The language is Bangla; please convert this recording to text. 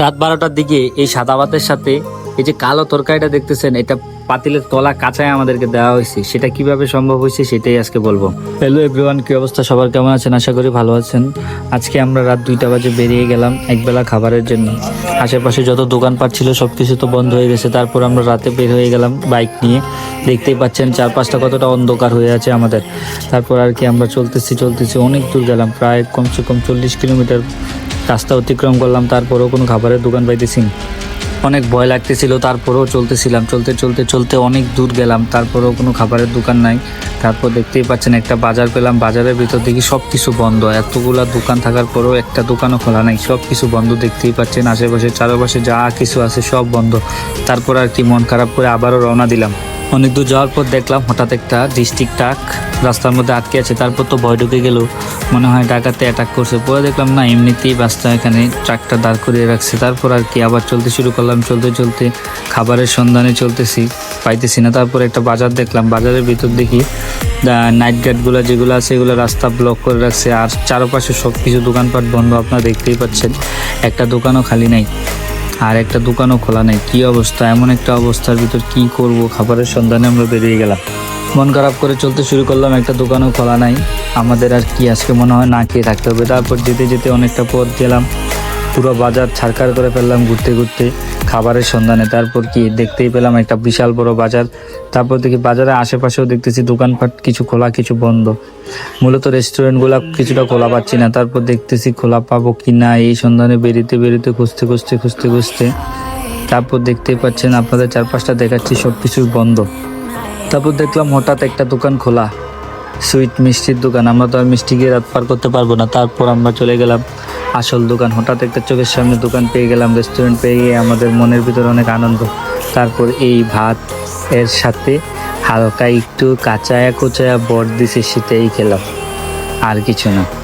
রাত বারোটার দিকে এই সাদা ভাতের সাথে এই যে কালো তরকারিটা দেখতেছেন, এটা পাতিলের তলা কাঁচায় আমাদেরকে দেওয়া হয়েছে। সেটা কীভাবে সম্ভব হয়েছে সেটাই আজকে বলব। হ্যালো এভরিওয়ান কি অবস্থা? সবার কেমন আছেন? আশা করি ভালো আছেন। আজকে আমরা রাত দুইটা বাজে বেরিয়ে গেলাম একবেলা খাবারের জন্য। আশেপাশে যত দোকানপাট ছিল সব কিছু তো বন্ধ হয়ে গেছে। তারপর আমরা রাতে বের হয়ে গেলাম বাইক নিয়ে। দেখতেই পাচ্ছেন চারপাশটা কতটা অন্ধকার হয়ে আছে আমাদের। তারপর আর কি আমরা চলতেছি চলতেছি অনেক দূর গেলাম। প্রায় কমসে কম চল্লিশ কিলোমিটার রাস্তা অতিক্রম করলাম, তারপরেও কোনো খাবারের দোকান পাইতেছি অনেক ভয় লাগতেছিল, তারপরেও চলতেছিলাম, চলতে চলতে চলতে অনেক দূর গেলাম, তারপরেও কোনো খাবারের দোকান নাই। তারপর দেখতেই পাচ্ছেন একটা বাজার পেলাম, বাজারের ভিতর দেখি সব কিছু বন্ধ। এতগুলা দোকান থাকার পরেও একটা দোকানও খোলা নাই সব কিছু বন্ধ দেখতেই পাচ্ছেন। আশেপাশে চারপাশে যা কিছু আছে সব বন্ধ। তারপর আর কি মন খারাপ করে আবারও রওনা দিলাম। অনেক দূর যাওয়ার পর দেখলাম হঠাৎ একটা ডিস্ট্রিক্ট ট্রাক রাস্তার মধ্যে আটকে আছে, তারপর তো ভয় ঢুকে গেল। মনে হয় ডাকাতে অ্যাটাক করছে। পরে দেখলাম, না, এমনিতেই বাসটা এখানে ট্রাকটা দাঁড় করিয়ে রাখছে। তারপর আর কি, আবার চলতে শুরু করলাম, চলতে চলতে খাবারের সন্ধানে চলতেছি, পাইতেছি না। তারপর একটা বাজার দেখলাম, বাজারের ভিতর দেখি নাইট গার্ডগুলো যেগুলো আছে, এগুলো রাস্তা ব্লক করে রাখছে। আর চারপাশে সব কিছু দোকানপাট বন্ধ, আপনারা দেখতেই পাচ্ছেন, একটা দোকানও খালি নাই। আর একটা দোকানও খোলা নেই। কি অবস্থা? এমন একটা অবস্থার ভিতর কি করব? খাবারের সন্ধানে আমরা বেরিয়ে গেলাম। মন খারাপ করে চলতে শুরু করলাম, একটা দোকানও খোলা নাই। আমাদের আর কি আজকে মনে হয় না খেয়ে থাকতে হবে। তারপর যেতে যেতে অনেকটা পথ গেলাম। পুরো বাজার ছাড়কার করে ফেললাম ঘুরতে ঘুরতে, খাবারের সন্ধানে। তারপর কি দেখতেই পেলাম একটা বিশাল বড় বাজার। তারপর দেখি বাজারের আশেপাশেও দেখতেছি দোকানপাট কিছু খোলা, কিছু বন্ধ। মূলত রেস্টুরেন্টগুলো কিছুটা খোলা পাচ্ছি না। তারপর দেখতেছি খোলা পাবো কি না, এই সন্ধানে বেরিতে বেরিতে খুঁজতে খুঁজতে খুঁজতে খুঁজতে। তারপর দেখতেই পাচ্ছেন আপনাদের চারপাশটা দেখাচ্ছি সব কিছুই বন্ধ। তারপর দেখলাম হঠাৎ একটা দোকান খোলা। সুইট মিষ্টির দোকান। আমরা তো আর মিষ্টি গিয়ে রাত পার করতে পারব না। তারপর আমরা চলে গেলাম আসল দোকান। হঠাৎ একটা চোখের সামনে দোকান পেয়ে গেলাম রেস্টুরেন্ট পেয়ে গিয়ে আমাদের মনের ভিতরে অনেক আনন্দ। তারপর এই ভাত এর সাথে হালকা একটু কাঁচায়া কোচায়া বট দিছে, সেটাই খেলাম। আর কিছু না।